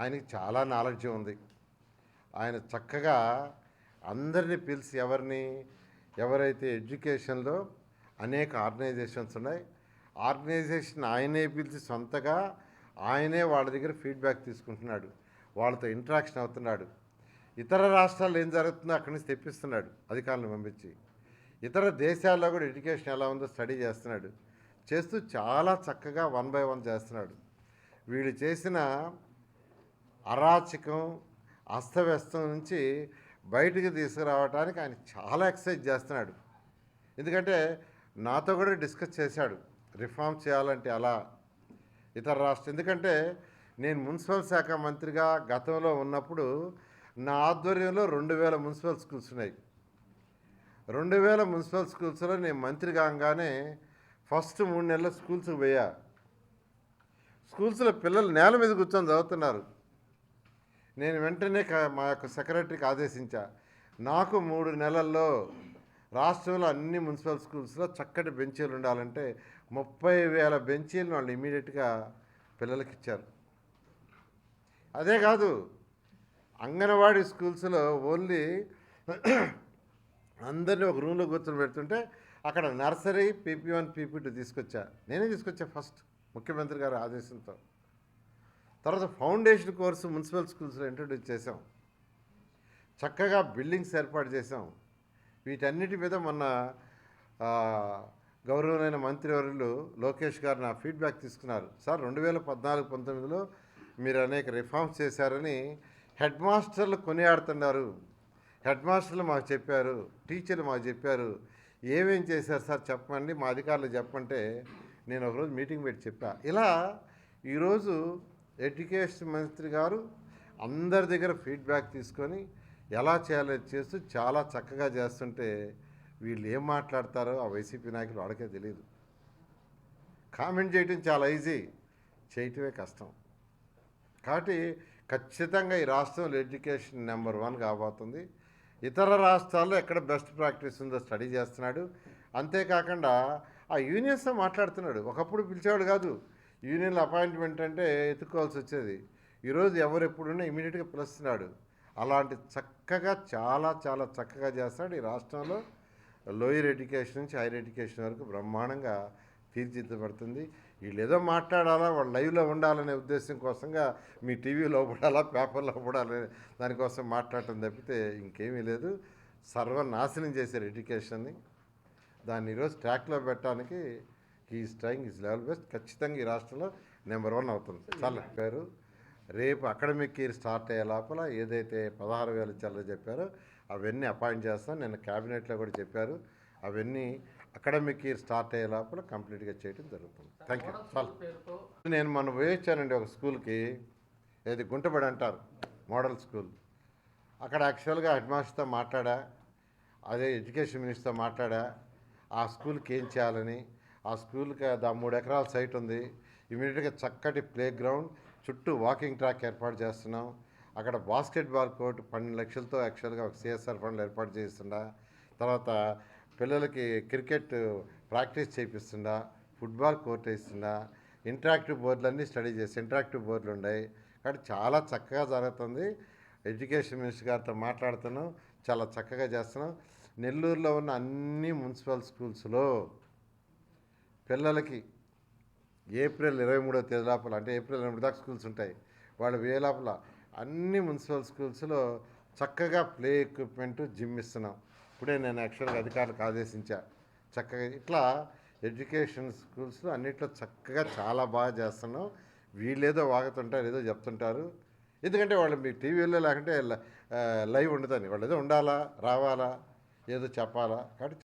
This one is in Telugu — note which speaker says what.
Speaker 1: ఆయనకి చాలా నాలెడ్జ్ ఉంది. ఆయన చక్కగా అందరినీ పిలిచి ఎవరిని ఎవరైతే ఎడ్యుకేషన్లో అనేక ఆర్గనైజేషన్స్ ఉన్నాయి ఆర్గనైజేషన్ ఆయనే పిలిచి సొంతగా ఆయనే వాళ్ళ దగ్గర ఫీడ్బ్యాక్ తీసుకుంటున్నాడు. వాళ్ళతో ఇంటరాక్షన్ అవుతున్నాడు. ఇతర రాష్ట్రాల్లో ఏం జరుగుతుందో అక్కడి నుంచి తెప్పిస్తున్నాడు అధికారులను పంపించి. ఇతర దేశాల్లో కూడా ఎడ్యుకేషన్ ఎలా ఉందో స్టడీ చేస్తున్నాడు. చేస్తూ చాలా చక్కగా వన్ బై వన్ చేస్తున్నాడు. వీడు చేసిన అరాచకం అస్తవ్యస్తం నుంచి బయటికి తీసుకురావడానికి ఆయన చాలా ఎక్సర్సైజ్ చేస్తున్నాడు. ఎందుకంటే నాతో కూడా డిస్కస్ చేశాడు రిఫార్మ్ చేయాలంటే అలా ఇతర రాష్ట్ర ఎందుకంటే నేను మున్సిపల్ శాఖ మంత్రిగా గతంలో ఉన్నప్పుడు నా ఆధ్వర్యంలో రెండు వేల మున్సిపల్ స్కూల్స్ ఉన్నాయి. రెండు వేల మున్సిపల్ స్కూల్స్లో నేను మంత్రి కాగానే ఫస్ట్ మూడు నెలలు స్కూల్స్కి పోయా. స్కూల్స్లో పిల్లలు నేల మీద కూర్చొని చదువుతున్నారు. నేను వెంటనే మా యొక్క సెక్రటరీకి ఆదేశించా. నాకు మూడు నెలల్లో రాష్ట్రంలో అన్ని మున్సిపల్ స్కూల్స్లో చక్కటి బెంచీలు ఉండాలంటే ముప్పై వేల బెంచీలను వాళ్ళు ఇమీడియట్గా పిల్లలకి ఇచ్చారు. అదే కాదు అంగన్వాడీ స్కూల్స్లో ఓన్లీ అందరినీ ఒక రూమ్లో కూర్చొని పెడుతుంటే అక్కడ nursery PP one PP two తీసుకొచ్చా. నేనే తీసుకొచ్చా ఫస్ట్ ముఖ్యమంత్రి గారి ఆదేశంతో. తర్వాత ఫౌండేషన్ కోర్సు మున్సిపల్ స్కూల్స్లో ఇంట్రడ్యూస్ చేసాం చక్కగా బిల్డింగ్స్ ఏర్పాటు చేసాం వీటన్నిటి మీద మొన్న గౌరవమైన మంత్రివర్యులు లోకేష్ గారు నా ఫీడ్బ్యాక్ తీసుకున్నారు. సార్ రెండు వేల పద్నాలుగు పంతొమ్మిదిలో మీరు అనేక రిఫార్మ్స్ చేశారని హెడ్ మాస్టర్లు కొనియాడుతున్నారు. హెడ్ మాస్టర్లు మాకు చెప్పారు టీచర్లు మాకు చెప్పారు. ఏమేం చేశారు సార్ చెప్పండి మా అధికారులు చెప్పంటే నేను ఒకరోజు మీటింగ్ పెట్టి చెప్పా. ఇలా ఈరోజు ఎడ్యుకేషన్ మంత్రి గారు అందరి దగ్గర ఫీడ్బ్యాక్ తీసుకొని ఎలా చేయాలో చేస్తూ చాలా చక్కగా చేస్తుంటే వీళ్ళు ఏం మాట్లాడతారో ఆ వైసీపీ నాయకులు వాళ్ళకే తెలియదు కామెంట్ చేయటం చాలా ఈజీ చేయటమే కష్టం. కాబట్టి ఖచ్చితంగా ఈ రాష్ట్రంలో ఎడ్యుకేషన్ నెంబర్ వన్ కాబోతుంది. ఇతర రాష్ట్రాల్లో ఎక్కడ బెస్ట్ ప్రాక్టీస్ ఉందో స్టడీ చేస్తున్నాడు. అంతేకాకుండా ఆ యూనియన్స్తో మాట్లాడుతున్నాడు. ఒకప్పుడు పిలిచేవాడు కాదు. యూనియన్ల అపాయింట్మెంట్ అంటే ఎత్తుకోవాల్సి వచ్చేది. ఈరోజు ఎవరు ఎప్పుడున్నా ఇమీడియట్గా పిలుస్తున్నాడు. అలాంటి చక్కగా చాలా చాలా చక్కగా చేస్తాడు. ఈ రాష్ట్రంలో లోయర్ ఎడ్యుకేషన్ నుంచి హైయర్ ఎడ్యుకేషన్ వరకు బ్రహ్మాండంగా తీర్చిదిద్దబడుతుంది. వీళ్ళు ఏదో మాట్లాడాలా వాళ్ళు లైవ్లో ఉండాలనే ఉద్దేశం కోసంగా మీ టీవీలో పడాలా పేపర్లో పడాలనే దానికోసం మాట్లాడటం తప్పితే ఇంకేమీ లేదు. సర్వనాశనం చేశారు ఎడ్యుకేషన్ని. దాన్ని ఈరోజు ట్రాక్లో పెట్టడానికి ఈ స్ట్రైంగ్ ఇస్ లెవెల్ బెస్ట్. ఖచ్చితంగా ఈ రాష్ట్రంలో నెంబర్ వన్ అవుతుంది. చాలా పేరు. రేపు అకాడమిక్ ఇయర్ స్టార్ట్ అయ్యే లోపల ఏదైతే పదహారు వేల చల్ల చెప్పారో అవన్నీ అపాయింట్ చేస్తాం. నిన్న క్యాబినెట్లో కూడా చెప్పారు. అవన్నీ అకాడమిక్ ఇయర్ స్టార్ట్ అయ్యే లోపల కంప్లీట్గా చేయడం జరుగుతుంది. థ్యాంక్ యూ చాలా. నేను మొన్న పోయొచ్చానండి ఒక స్కూల్కి ఏది గుంటబడి అంటారు మోడల్ స్కూల్. అక్కడ యాక్చువల్గా హెడ్ మాస్టర్తో మాట్లాడా అదే ఎడ్యుకేషన్ మినిస్టర్తో మాట్లాడా ఆ స్కూల్కి ఏం చేయాలని ఆ స్కూల్కి దా మూడు ఎకరాల సైట్ ఉంది. ఇమీడియట్గా చక్కటి ప్లే గ్రౌండ్ చుట్టూ వాకింగ్ ట్రాక్ ఏర్పాటు చేస్తున్నాం. అక్కడ బాస్కెట్బాల్ కోర్ట్ పన్నెండు లక్షలతో యాక్చువల్గా ఒక సిఎస్ఆర్ ఫండ్లు ఏర్పాటు చేస్తుండా తర్వాత పిల్లలకి క్రికెట్ ప్రాక్టీస్ చేపిస్తుండా ఫుట్బాల్ కోర్ట్ వేస్తుండా ఇంటరాక్టివ్ బోర్డులన్నీ స్టడీ చేసి ఇంటరాక్టివ్ బోర్డులు ఉన్నాయి. కాబట్టి చాలా చక్కగా జరుగుతుంది. ఎడ్యుకేషన్ మినిస్టర్ గారితో మాట్లాడుతున్నాం. చాలా చక్కగా చేస్తున్నాం. నెల్లూరులో ఉన్న అన్ని మున్సిపల్ స్కూల్స్లో పిల్లలకి ఏప్రిల్ ఇరవై మూడో తేదీ లోపల అంటే ఏప్రిల్ ఇరవై దాకా స్కూల్స్ ఉంటాయి. వాళ్ళు వే లోపల అన్ని మున్సిపల్ స్కూల్స్లో చక్కగా ప్లే ఎక్విప్మెంట్ జిమ్ ఇస్తున్నాం. ఇప్పుడే నేను యాక్చువల్గా అధికారులకు ఆదేశించా. చక్కగా ఇట్లా ఎడ్యుకేషన్ స్కూల్స్లో అన్నిట్లో చక్కగా చాలా బాగా చేస్తున్నాం. వీళ్ళేదో వాగుతుంటారు ఏదో చెప్తుంటారు. ఎందుకంటే వాళ్ళు మీ టీవీలో లేకుంటే లైవ్ ఉండదని. వాళ్ళు ఏదో ఉండాలా రావాలా ఏదో చెప్పాలా. కాబట్టి